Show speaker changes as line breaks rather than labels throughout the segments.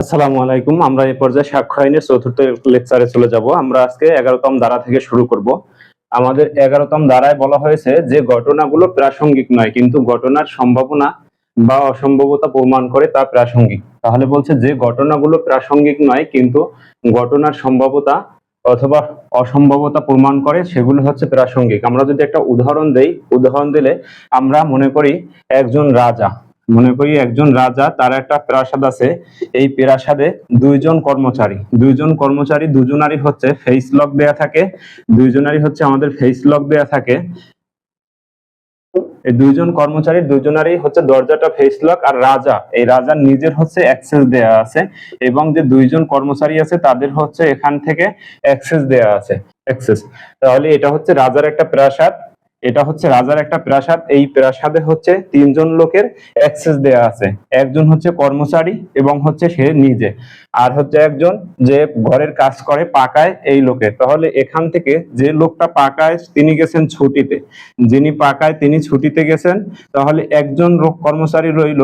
আসসালামু আলাইকুম। আমরা এই পর্যায়ে সাক্ষ্য আইনের চতুর্থ লেকচারে চলে যাব। আমরা আজকে এগারোতম ধারা থেকে শুরু করব। আমাদের এগারোতম ধারায় বলা হয়েছে যে ঘটনাগুলো প্রাসঙ্গিক নয়, কিন্তু ঘটনার সম্ভাবনা বা অসম্ভবতা প্রমাণ করে তা প্রাসঙ্গিক। তাহলে বলছে যে ঘটনাগুলো প্রাসঙ্গিক নয়, কিন্তু ঘটনার সম্ভাবতা অথবা অসম্ভবতা প্রমাণ করে সেগুলো হচ্ছে প্রাসঙ্গিক। আমরা যদি একটা উদাহরণ দেই, উদাহরণ দিলে আমরা মনে করি একজন রাজা। মনে করি একজন রাজা, তার একটা প্রাসাদ আছে। এই প্রাসাদে দুইজন কর্মচারী। দুইজন কর্মচারী, দুজনারই হচ্ছে ফেস লক দেয়া থাকে। দুইজনারই হচ্ছে আমাদের ফেস লক দেয়া থাকে। এই দুইজন কর্মচারী দুইজনারই হচ্ছে দরজাটা ফেস লক আর রাজা। এই রাজার নিজের হচ্ছে অ্যাক্সেস দেয়া আছে এবং যে দুইজন কর্মচারী আছে, তাদের হচ্ছে এখান থেকে অ্যাক্সেস দেয়া আছে। অ্যাক্সেস তাহলে এটা হচ্ছে রাজার একটা প্রাসাদ। এটা হচ্ছে রাজার একটা প্রাসাদ। এই প্রাসাদে হচ্ছে তিনজন লোকের অ্যাক্সেস দেয়া আছে। একজন হচ্ছে কর্মচারী এবং হচ্ছে সে নিজে। আর হচ্ছে একজন যে ঘরের কাজ করে পাকায় এই লোকে। তাহলে এখান থেকে যে লোকটা পাকায়, তিনি গেছেন ছুটিতে। যিনি পাকায়, তিনি ছুটিতে গেছেন। তাহলে একজন লোক কর্মচারী রইল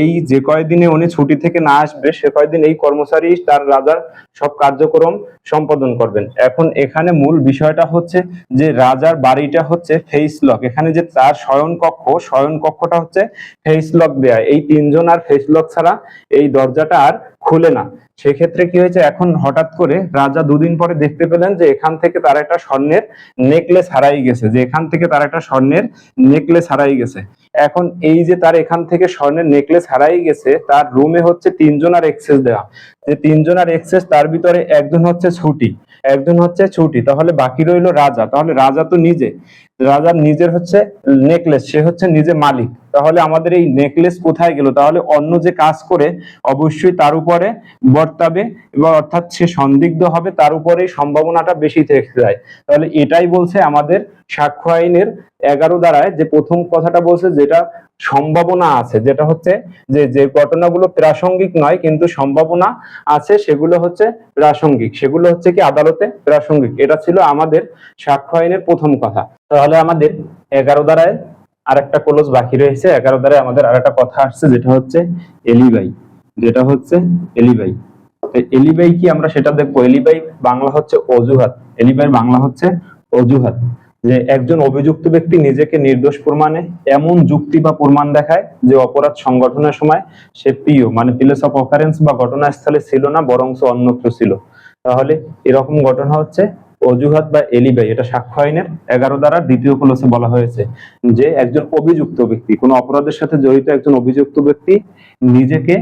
এই যে কয়দিনে উনি ছুটি থেকে না আসবে, সে কয়দিন এই কর্মচারী তার রাজার সব কার্যক্রম সম্পাদন করবেন। এখন এখানে মূল বিষয়টা হচ্ছে যে রাজার বাড়িটা হচ্ছে ফেস লক এখানে যে তার শয়ন কক্ষ শয়ন কক্ষটা হচ্ছে ফেস লক দেয়া। এই তিনজন আর ফেস লক ছাড়া এই দরজাটা আর খুলে না। সেক্ষেত্রে কি হয়েছে, এখন হঠাৎ করে রাজা দুদিন পরে দেখতে পেলেন যে এখান থেকে তার একটা স্বর্ণের নেকলেস হারাই গেছে। যে এখান থেকে তার একটা স্বর্ণের নেকলেস হারাই গেছে। এখন এই যে তার এখান থেকে স্বর্ণের নেকলেস হারাই গেছে, তার রুমে হচ্ছে তিনজন আর এক্সেস দেওয়া। যে তিনজন আর এক্সেস তার ভিতরে একজন হচ্ছে ছুটি। একজন হচ্ছে ছুটি, তাহলে বাকি রইল রাজা। তাহলে রাজা তো নিজে। রাজার নিজের হচ্ছে নেকলেস সে হচ্ছে নিজে মালিক। তাহলে আমাদের এই নেকলেস কোথায় গেল? তাহলে অন্য যে কাজ করে, অবশ্যই তার উপরে বর্তাবে এবং অর্থাৎ সে সন্দিগ্ধ হবে, তার উপরে সম্ভাবনাটা বেশি থেকে যায়। তাহলে এটাই বলছে আমাদের সাক্ষ্য আইনের এগারো দ্বারায় যে প্রথম কথাটা বলছে যেটা সম্ভাবনা আছে, যেটা হচ্ছে যে যে ঘটনাগুলো প্রাসঙ্গিক নয়, কিন্তু সম্ভাবনা আছে, সেগুলো হচ্ছে প্রাসঙ্গিক। সেগুলো হচ্ছে কি আদালতে প্রাসঙ্গিক। এটা ছিল আমাদের সাক্ষ্য আইনের প্রথম কথা। তাহলে আমাদের এগারো দ্বারায় আর একটা ক্লোজ বাকি রয়েছে। এগারো দ্বারায় আমাদের আর একটা কথা আসছে, যেটা হচ্ছে এলিবাই। যেটা হচ্ছে এলিবাই। এলিবাই কি আমরা সেটা দেখব? এলিবাই বাংলা হচ্ছে অজুহাত। এলিবাই বাংলা হচ্ছে অজুহাত। যে একজন অভিযুক্ত ব্যক্তি নিজেকে নির্দোষ প্রমাণে এমন যুক্তি বা প্রমাণ দেখায় যে অপরাধ সংগঠনের সময় সে প্রিয় মানে প্লেস অফ অকারেন্স বা ঘটনাস্থলে ছিল না বরংস অন্যত্র ছিল। তাহলে এরকম ঘটনা হচ্ছে অজুহাত বা এলিবাই এটা সাক্ষ্য আইনের এগারো দ্বারা দ্বিতীয় ক্লোসে বলা হয়েছে যে একজন অভিযুক্ত ব্যক্তি, কোনো অপরাধের সাথে জড়িত একজন অভিযুক্ত ব্যক্তি নিজেকে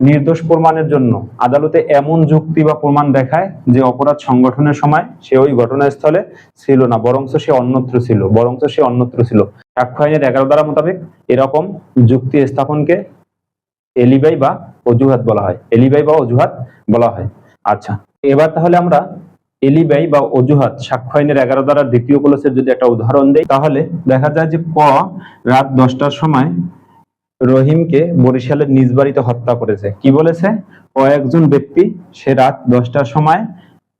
নির্দোষ প্রমাণের জন্য আদালতে এমন যুক্তি বা প্রমাণ দেখায় যে অপরাধ সংগঠনের সময় সে ওই ঘটনাস্থলে ছিল না, বরংস সে অন্যত্র ছিল, বরংস সে অন্যত্র ছিল। সাক্ষ্য আইনের এগারো দ্বারা মোতাবেক এরকম যুক্তি স্থাপনকে এলিবাই বা অজুহাত বলা হয়। এলিবাই বা অজুহাত বলা হয়। আচ্ছা এবার তাহলে আমরা এলিবাই বা অজুহাত সাক্ষ্য আইনের এগারো দ্বারা দ্বিতীয় ক্লোসের যদি একটা উদাহরণ দেই, তাহলে দেখা যায় যে ক রাত দশটার সময় রহিমকে বরিশালের নিজ বাড়িতে হত্যা করেছে। কি বলেছে? ও একজন ব্যক্তি, সে রাত দশটার সময়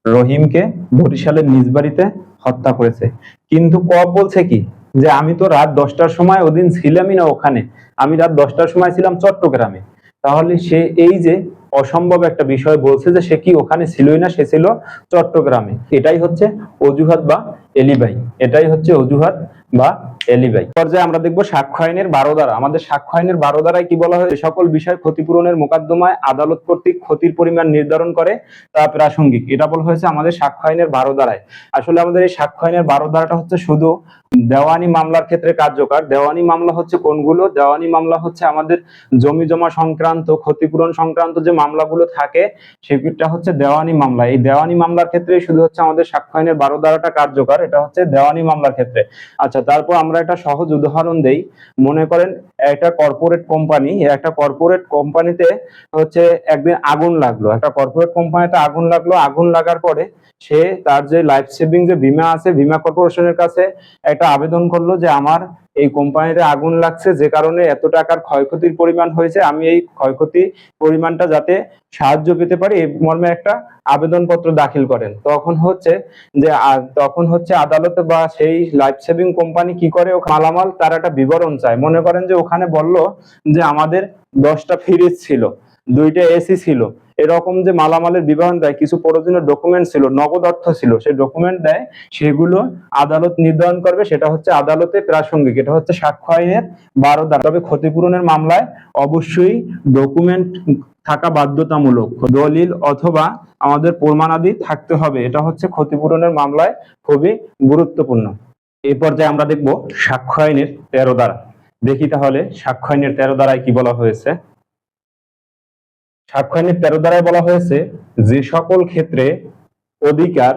রহিমকে বরিশালের নিজ বাড়িতে হত্যা করেছে। কিন্তু ক বলছে কি? যে আমি তো রাত দশটার সময় ওদিন ছিলামই না ওখানে। আমি রাত দশটার সময় ছিলাম চট্টগ্রামে। তাহলে সে এই যে অসম্ভব একটা বিষয় বলছে যে সে কি ওখানে ছিলই না, সে ছিল চট্টগ্রামে। এটাই হচ্ছে অজুহাত বা এলিবাই। এটাই হচ্ছে অজুহাত বা এলিবাই পর্যায়ে আমরা দেখব সাক্ষ্য আইনের বারো দ্বারা আমাদের সাক্ষ্য আইনের বারো দ্বারায় কি বলা হয় সকল বিষয় ক্ষতিপূরণের মোকদ্দমায় আদালত কর্তৃক ক্ষতির পরিমাণ নির্ধারণ করে তা প্রাসঙ্গিক। এটা বলা হয়েছে আমাদের সাক্ষ্য আইনের বারো দ্বারায় আসলে আমাদের এই সাক্ষ্য আইনের বারো দ্বারাটা হচ্ছে শুধু দেওয়ানি মামলার ক্ষেত্রে কার্যকর। দেওয়ানি মামলা হচ্ছে কোনগুলো? দেওয়ানি মামলা হচ্ছে আমাদের জমি জমা সংক্রান্ত, ক্ষতিপূরণ সংক্রান্ত যে মামলাগুলো থাকে, সেটা হচ্ছে দেওয়ানি মামলা। এই দেওয়ানি মামলার ক্ষেত্রে শুধু হচ্ছে আমাদের সাক্ষ্য আইনের বারো দ্বারাটা কার্যকর, এটা হচ্ছে দেওয়ানি মামলার ক্ষেত্রে। আচ্ছা তারপর আমরা একটা সহজ উদাহরণ দেই। মনে করেন একটা কর্পোরেট কোম্পানি একটা কর্পোরেট কোম্পানিতে হচ্ছে একদিন আগুন লাগল। একটা কর্পোরেট কোম্পানিতে আগুন লাগল, আগুন লাগার পরে সে তার যে লাইফ সেভিং যে বিমা আছে, বিমা কর্পোরেশনের কাছে একটা আবেদন করল যে আমার এই কোম্পানিতে আগুন লাগছে যে কারণে এত টাকার ক্ষয়ক্ষতির পরিমাণ হয়েছে। আমি এই ক্ষয়ক্ষতি পরিমাণটা যাতে সাহায্য পেতে পারি, এই মর্মে একটা আবেদনপত্র দাখিল করেন। তখন হচ্ছে যে তখন হচ্ছে আদালতে বা সেই লাইফ সেভিং কোম্পানি কি করে ও মালামাল, তার একটা বিবরণ চায়। মনে করেন যে, ওখানে বলল যে, আমাদের দশটা ফ্রিজ ছিল। দুইটা এসি ছিল। এরকম যে মালামালের বিবরণ দেয়, কিছু প্রয়োজনীয় ডকুমেন্ট ছিল, নগদ অর্থ ছিল, সেই ডকুমেন্ট দেয়, সেগুলো আদালত নির্ধারণ করবে, সেটা হচ্ছে আদালতে প্রাসঙ্গিক, এটা হচ্ছে সাক্ষ্য আইনের বারো ধারা তবে ক্ষতিপূরণের মামলায় অবশ্যই ডকুমেন্ট থাকা বাধ্যতামূলক, দলিল অথবা আমাদের প্রমাণাদি থাকতে হবে। এটা হচ্ছে ক্ষতিপূরণের মামলায় খুবই গুরুত্বপূর্ণ। এই পর্যায়ে আমরা দেখব সাক্ষ্য আইনের তেরো দ্বারা দেখি তাহলে সাক্ষ্য আইনের তেরো দ্বারায় কি বলা হয়েছে। আইনের তেরো ধারায় বলা হয়েছে, যে সকল ক্ষেত্রে অধিকার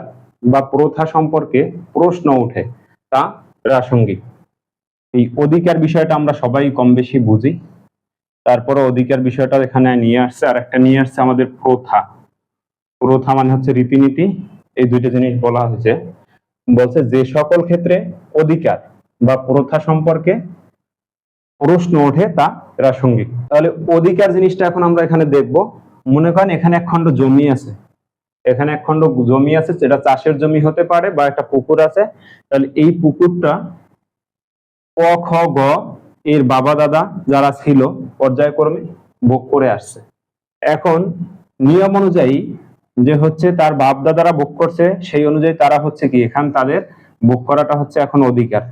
বা প্রথা সম্পর্কে প্রশ্ন ওঠে, তা প্রাসঙ্গিক। এই অধিকার বিষয়টা আমরা সবাই কম বেশি বুঝি। তারপরে অধিকার বিষয়টা এখানে নিয়ে আসছে, আর একটা নিয়ে আসছে আমাদের প্রথা। প্রথা মানে হচ্ছে রীতিনীতি, এই দুইটা জিনিস বলা হয়েছে। বলছে যে সকল ক্ষেত্রে অধিকার বা প্রথা সম্পর্কে প্রশ্ন ওঠে তা প্রাসঙ্গিক। তাহলে অধিকার জিনিসটা এখন আমরা এখানে দেখব। মনে করেন এখানে এক খণ্ড জমি আছে। এখানে এক খণ্ড জমি আছে, যেটা চাষের জমি হতে পারে বা একটা পুকুর আছে। তাহলে এই পুকুরটা ক খ, গ এর বাবা, দাদা যারা ছিল পর্যায়ক্রমে ভোগ করে আসছে। এখন নিয়ম অনুযায়ী যে হচ্ছে তার বাপ, দাদারা ভোগ করছে, সেই অনুযায়ী তারা হচ্ছে কি, এখান তাদের ভোগ করাটা হচ্ছে এখন অধিকার।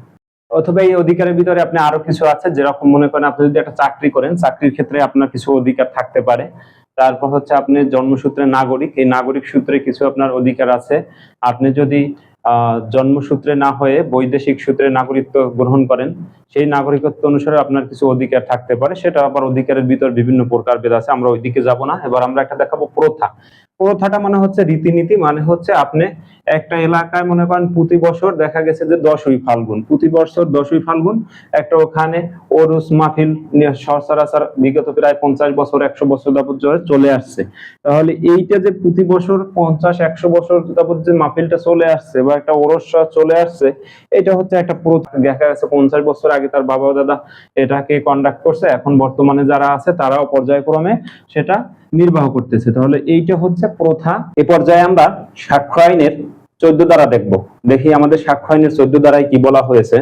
অথবা এই অধিকারের ভিতরে আপনি আরও কিছু আছে, যেরকম মনে করেন আপনি যদি একটা চাকরি করেন, চাকরির ক্ষেত্রে আপনার কিছু অধিকার থাকতে পারে। তারপর হচ্ছে আপনি জন্মসূত্রে নাগরিক, এই নাগরিক সূত্রে কিছু আপনার অধিকার আছে। আপনি যদি জন্মসূত্রে না হয়ে বৈদেশিক সূত্রে নাগরিকত্ব গ্রহণ করেন, সেই নাগরিকত্ব অনুসারে আপনার কিছু অধিকার থাকতে পারে। সেটা আবার অধিকারের ভিতর বিভিন্ন প্রকারভেদ আছে, আমরা ওইদিকে যাব না। এবার আমরা একটা দেখাবো প্রথা। প্রথাটা মানে হচ্ছে রীতিনীতি মানে হচ্ছে আপনি একটা এলাকায় মনে করেন প্রতি বছর দেখা গেছে যে দশই ফাল্গুন, প্রতি বছর দশই ফাল্গুন একটা ওখানে ওরুস মাহফিল সচরাচর বিগত প্রায় পঞ্চাশ বছর, একশো বছর যাবত চলে আসছে। তাহলে এইটা যে প্রতি বছর পঞ্চাশ, একশো বছর যাবত যে মাহফিলটা চলে আসছে বা একটা ওরস চলে আসছে, এটা হচ্ছে একটা দেখা গেছে পঞ্চাশ বছর আগে তার বাবা দাদা এটাকে কন্ডাক্ট করছে, এখন বর্তমানে যারা আছে তারাও পর্যায়ক্রমে সেটা নির্বাহ করতেছে। তাহলে এইটা হচ্ছে প্রথা। এ পর্যায়ে আমরা সাক্ষ্য আইনের চোদ্দ দ্বারা দেখব। দেখি আমাদের সাক্ষ্য আইনের চোদ্দ দ্বারায় কি বলা হয়েছে।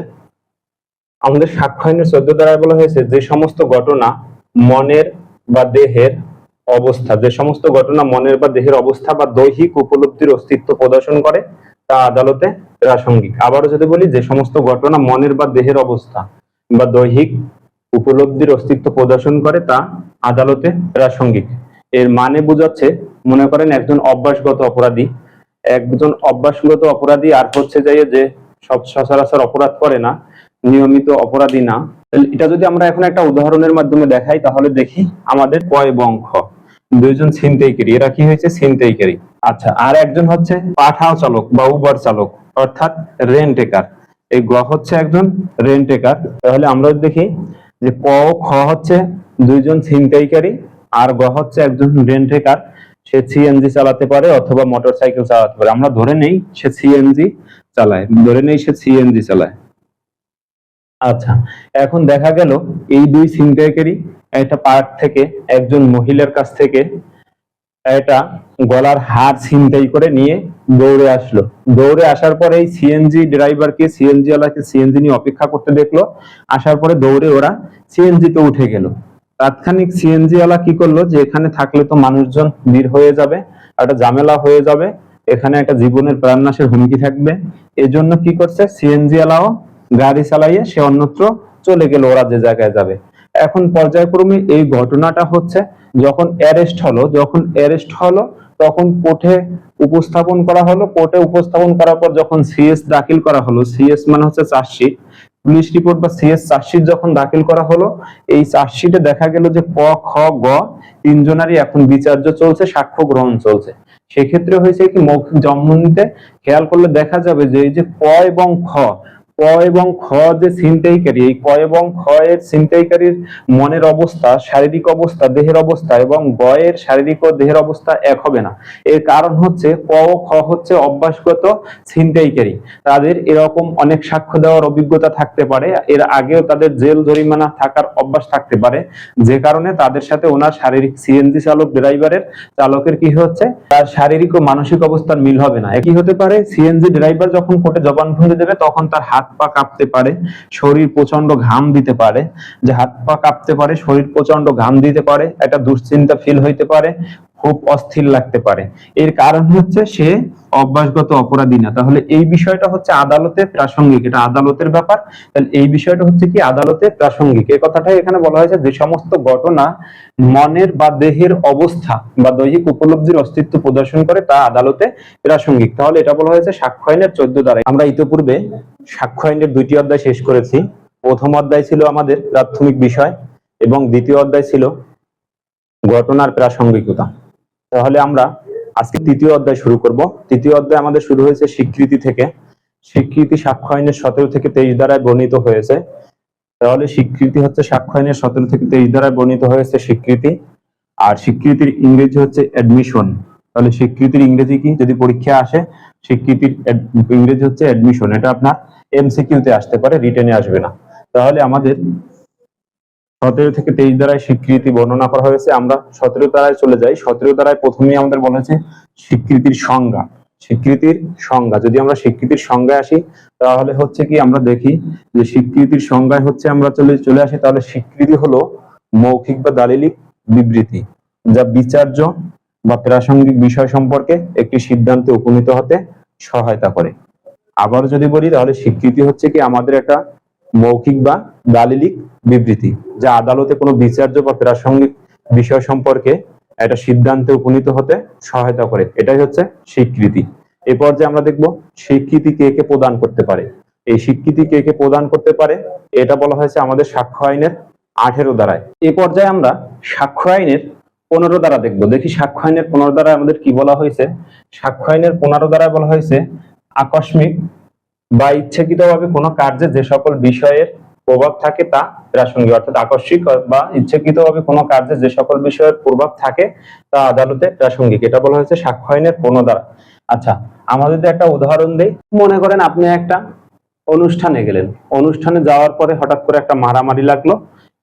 আমাদের সাক্ষ্য আইনের চোদ্দ দ্বারায় বলা হয়েছে, যে সমস্ত ঘটনা মনের বা দেহের অবস্থা, যে সমস্ত ঘটনা মনের বা দেহের অবস্থা বা দৈহিক উপলব্ধির অস্তিত্ব প্রদর্শন করে, তা আদালতে প্রাসঙ্গিক। আবারও যদি বলি, যে সমস্ত ঘটনা মনের বা দেহের অবস্থা বা দৈহিক উপলব্ধির অস্তিত্ব প্রদর্শন করে, তা আদালতে প্রাসঙ্গিক। এর মানে বোঝাচ্ছে, মনে করেন একজন অভ্যাসগত অপরাধী। একজন অভ্যাসগত অপরাধী আর হচ্ছে যাই যে সব সচরাচর অপরাধ করে না, নিয়মিত অপরাধী না। এটা যদি আমরা এখন একটা উদাহরণের মাধ্যমে দেখাই, তাহলে দেখি আমাদের কয় বংশ। দুইজন ছিনতাইকারী। এরা কি হয়েছে? ছিনতাইকারী। আচ্ছা আর একজন হচ্ছে পাঠাও চালক বা উবার চালক, অর্থাৎ রেন্টেকার এই গ হচ্ছে একজন রেন্টেকার তাহলে আমরা দেখি যে প খ হচ্ছে দুইজন ছিনতাইকারী আর গ হচ্ছে একজন রেন্টেকার সে সিএনজি চালাতে পারে অথবা মোটরসাইকেল চালাতে পারে। আমরা ধরে নেই সে সিএনজি চালায়, ধরে নেই সে সিএনজি চালায়। আচ্ছা এখন দেখা গেল এই দুই ছিনতাইকারী একটা পার্ক থেকে একজন মহিলার কাছ থেকে এটা গলার হার ছিনতাই করে নিয়ে দৌড়ে আসলো। দৌড়ে আসার পরে এই সিএনজি ড্রাইভারকে সিএনজি ওয়ালাকে সিএনজি নিয়ে অপেক্ষা করতে দেখল। আসার পরে দৌড়ে ওরা সিএনজি তে উঠে গেল। তাৎক্ষণিক সিএনজি ওয়ালা কি করল? যে এখানে থাকলে তো মানুষজন ভিড় হয়ে যাবে একটা ঝামেলা হয়ে যাবে। এখানে একটা জীবনের প্রাণনাশের হুমকি থাকবে। এজন্য কি করছে? সিএনজি ওয়ালাও গাড়ি চালাইয়ে সে অন্যত্র চলে গেল, ওরা যে জায়গায় যাবে। এখন পর্যায়ক্রমে এই ঘটনাটা হচ্ছে, যখন অ্যারেস্ট হলো, যখন অ্যারেস্ট হলো, তখন কোর্টে উপস্থাপন করা হলো। কোর্টে উপস্থাপন করার পর যখন সিএস দাখিল করা হলো সিএস মানে হচ্ছে চার্জশিট। পুলিশ রিপোর্ট বা সিএস চার্জশিট যখন দাখিল করা হলো, এই চার্জশিটে দেখা গেল যে ক, খ, গ তিনজনারই এখন বিচার্য চলছে, সাক্ষ্য গ্রহণ চলছে। সেক্ষেত্রে হয়েছে কি মৌখিক জন্মনিতে খেয়াল করলে দেখা যাবে যে এই যে ক এবং খ ক এবং খ যে ছিনতাইকারী এই ক এবং খ এর মনের অবস্থা, শারীরিক অবস্থা, দেহের অবস্থা এবং গ এর শারীরিক ও দেহের অবস্থা এক হবে না। এর কারণ হচ্ছে ক ও খ হচ্ছে অভ্যাসগত তাদের এরকম অনেক সাক্ষ্য দেওয়ার অভিজ্ঞতা থাকতে পারে। এর আগেও তাদের জেল, জরিমানা থাকার অভ্যাস থাকতে পারে। যে কারণে তাদের সাথে ওনার শারীরিক সিএনজি চালক, ড্রাইভারের চালকের কি হচ্ছে, তার শারীরিক ও মানসিক অবস্থার মিল হবে না। কি হতে পারে, সিএনজি ড্রাইভার যখন কোর্টে জবানবন্দি দেবে, তখন তার হাত পা কাঁপতে পারে, শরীর প্রচণ্ড ঘাম দিতে পারে। যে হাত পা কাঁপতে পারে, শরীর প্রচণ্ড ঘাম দিতে পারে, একটা দুশ্চিন্তা ফিল হইতে পারে, খুব অস্থির লাগতে পারে। এর কারণ হচ্ছে সে অভ্যাসগত অপরাধী না। তাহলে এই বিষয়টা হচ্ছে আদালতে প্রাসঙ্গিক। এটা আদালতের ব্যাপার। তাহলে এই বিষয়টা হচ্ছে কি, আদালতে প্রাসঙ্গিক। এই কথাটাই এখানে বলা হয়েছে, যে সমস্ত ঘটনা মনের বা দেহের অবস্থা বা দৈহিক উপলব্ধির অস্তিত্ব প্রদর্শন করে তা আদালতে প্রাসঙ্গিক। তাহলে এটা বলা হয়েছে সাক্ষ্য আইনের চোদ্দ দ্বারা আমরা ইতিপূর্বে সাক্ষ্য আইনের দুইটি অধ্যায় শেষ করেছি। প্রথম অধ্যায় ছিল আমাদের প্রাথমিক বিষয় এবং দ্বিতীয় অধ্যায় ছিল ঘটনার প্রাসঙ্গিকতা। তাহলে আমরা আজকে তৃতীয় অধ্যায় শুরু করব। তৃতীয় অধ্যায় আমাদের শুরু হয়েছে স্বীকৃতি থেকে। স্বীকৃতি সাক্ষ্য আইনের সতেরো থেকে তেইশ দ্বারায় বর্ণিত হয়েছে। তাহলে স্বীকৃতি হচ্ছে সাক্ষ্য আইনের সতেরো থেকে তেইশ দ্বারায় বর্ণিত হয়েছে স্বীকৃতি। আর স্বীকৃতির ইংরেজি হচ্ছে অ্যাডমিশন তাহলে স্বীকৃতির ইংরেজি কি? যদি পরীক্ষা আসে, স্বীকৃতির ইংরেজি হচ্ছে অ্যাডমিশন এটা আপনার এমসিকিউতে আসতে পারে রিটেনে আসবে না। তাহলে আমাদের সতেরো থেকে তেইশ দ্বারায় স্বীকৃতি বর্ণনা করা হয়েছে, আমরা সতেরো দ্বারায় চলে যাই। সতেরো দ্বারায় প্রথমেই আমাদের বলা হয়েছে স্বীকৃতির সংজ্ঞা। স্বীকৃতির সংজ্ঞা, যদি আমরা স্বীকৃতির সংজ্ঞায় আসি, তাহলে হচ্ছে কি, আমরা দেখি যে স্বীকৃতির সংজ্ঞায় হচ্ছে আমরা চলে চলে আসি, তাহলে স্বীকৃতি হলো মৌখিক বা দালিলিক বিবৃতি, যা বিচার্য বা প্রাসঙ্গিক বিষয় সম্পর্কে একটি সিদ্ধান্তে উপনীত হতে সহায়তা করে। আবার যদি বলি, তাহলে স্বীকৃতি হচ্ছে কি আমাদের একটা মৌখিক বা দালিলিক বিবৃতি, যা আদালতে কোনো বিচার্য বা প্রাসঙ্গিক বিষয় সম্পর্কে একটা সিদ্ধান্তে উপনীত হতে সহায়তা করে। এটাই হচ্ছে স্বীকৃতি। এ পর্যায়ে আমরা দেখব স্বীকৃতি কে কে প্রদান করতে পারে। এই স্বীকৃতি কে কে প্রদান করতে পারে, এটা বলা হয়েছে আমাদের সাক্ষ্য আইনের আঠেরো দ্বারায়। এ পর্যায়ে আমরা সাক্ষ্য আইনের পনেরো দ্বারা দেখব। দেখি সাক্ষ্য আইনের পনেরো দ্বারা আমাদের কি বলা হয়েছে? সাক্ষ্য আইনের পনেরো দ্বারা বলা হয়েছে, আকস্মিক বা ইচ্ছাকৃতভাবে কোনো কার্যে যে সকল বিষয়ের প্রভাব থাকে তা প্রাসঙ্গিক, অর্থাৎ আকস্মিক বা ইচ্ছাকৃতভাবে কোনো কার্যে যে সকল বিষয়ের প্রভাব থাকে তা আদালতে প্রাসঙ্গিক। এটা বলা হয়েছে সাক্ষ্য আইনের পনেরো দ্বারা। আচ্ছা যদি একটা উদাহরণ দেই। মনে করেন আপনি একটা অনুষ্ঠানে গেলেন। অনুষ্ঠানে যাওয়ার পরে হঠাৎ করে একটা মারামারি লাগল।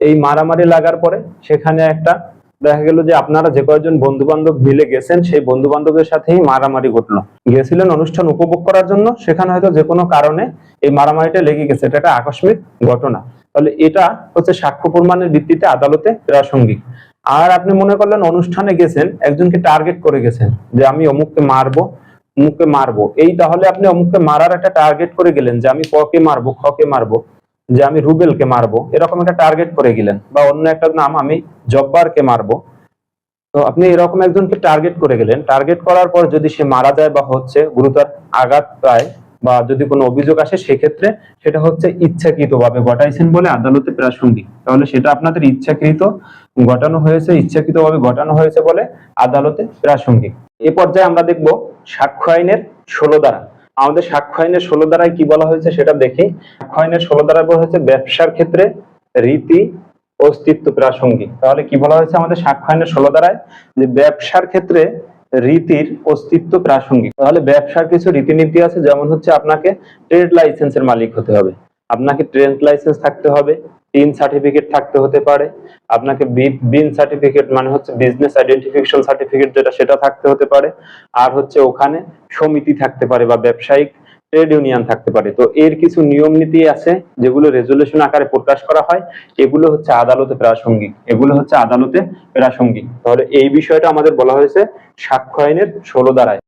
এই মারামারি লাগার পরে সেখানে একটা দেখা গেল যে আপনারা যে কয়েকজন বন্ধু বান্ধব মিলে গেছেন, সেই বন্ধু বান্ধবের সাথেই মারামারি ঘটলো। গিয়েছিলেন অনুষ্ঠান উপভোগ করার জন্য, সেখানে হয়তো যে কোনো কারণে এই মারামারিটা লেগে গেছে। এটা একটা আকস্মিক ঘটনা। তাহলে এটা হচ্ছে সাক্ষ্য প্রমাণের ভিত্তিতে আদালতে প্রাসঙ্গিক। আর আপনি মনে করলেন অনুষ্ঠানে গেছেন, একজনকে টার্গেট করে গেছেন যে আমি অমুককে মারবো অমুককে মারবো। এই তাহলে আপনি অমুককে মারার একটা টার্গেট করে গেলেন যে আমি ককে মারবো খকে মারবো। যে আমি রুবেলকে মারবো, এরকম একটা টার্গেট করে গেলেন, বা অন্য একটা নাম আমি জব্বারকে মারবো। তো আপনি এরকম একজনকে টার্গেট করে গেলেন টার্গেট করার পর যদি সে মারা যায় বা হচ্ছে গুরুতর আঘাত পায়, বা যদি কোনো অভিযোগ আসে, সেক্ষেত্রে সেটা হচ্ছে ইচ্ছাকৃত ভাবে ঘটাইছেন বলে আদালতে প্রাসঙ্গিক। তাহলে সেটা আপনাদের ইচ্ছাকৃত ঘটানো হয়েছে ইচ্ছাকৃত ভাবে ঘটানো হয়েছে বলে আদালতে প্রাসঙ্গিক। এ পর্যায়ে আমরা দেখব সাক্ষ্য আইনের ষোলো দ্বারা আমাদের সাক্ষ্য আইনের ষোলো দ্বারায় কি বলা হয়েছে সেটা দেখি। সাক্ষ্য আইনের ষোলো দ্বারায় বলা হয়েছে ব্যবসার ক্ষেত্রে রীতি, অস্তিত্ব, প্রাসঙ্গিক। তাহলে কি বলা হয়েছে আমাদের সাক্ষ্য আইনের ষোলো দ্বারায়? যে ব্যবসার ক্ষেত্রে রীতির অস্তিত্ব, প্রাসঙ্গিক। তাহলে ব্যবসার কিছু রীতিনীতি আছে, যেমন হচ্ছে আপনাকে ট্রেড লাইসেন্সের মালিক হতে হবে। আপনাকে ট্রেড লাইসেন্স থাকতে হবে টিন সার্টিফিকেট থাকতে হতে পারে। আপনাকে বিন সার্টিফিকেট মানে হচ্ছে বিজনেস আইডেন্টিফিকেশন সার্টিফিকেট যেটা, সেটা থাকতে হতে পারে। আর হচ্ছে ওখানে সমিতি থাকতে পারে বা ব্যবসায়িক ট্রেড ইউনিয়ন থাকতে পারে। তো এর কিছু নিয়ম নীতি আছে যেগুলো রেজুলেশন আকারে প্রকাশ করা হয়। এগুলো হচ্ছে আদালতে প্রাসঙ্গিক। এগুলো হচ্ছে আদালতে প্রাসঙ্গিক। তাহলে এই বিষয়টা আমাদের বলা হয়েছে সাক্ষ্য আইনের ষোলো দ্বারায়।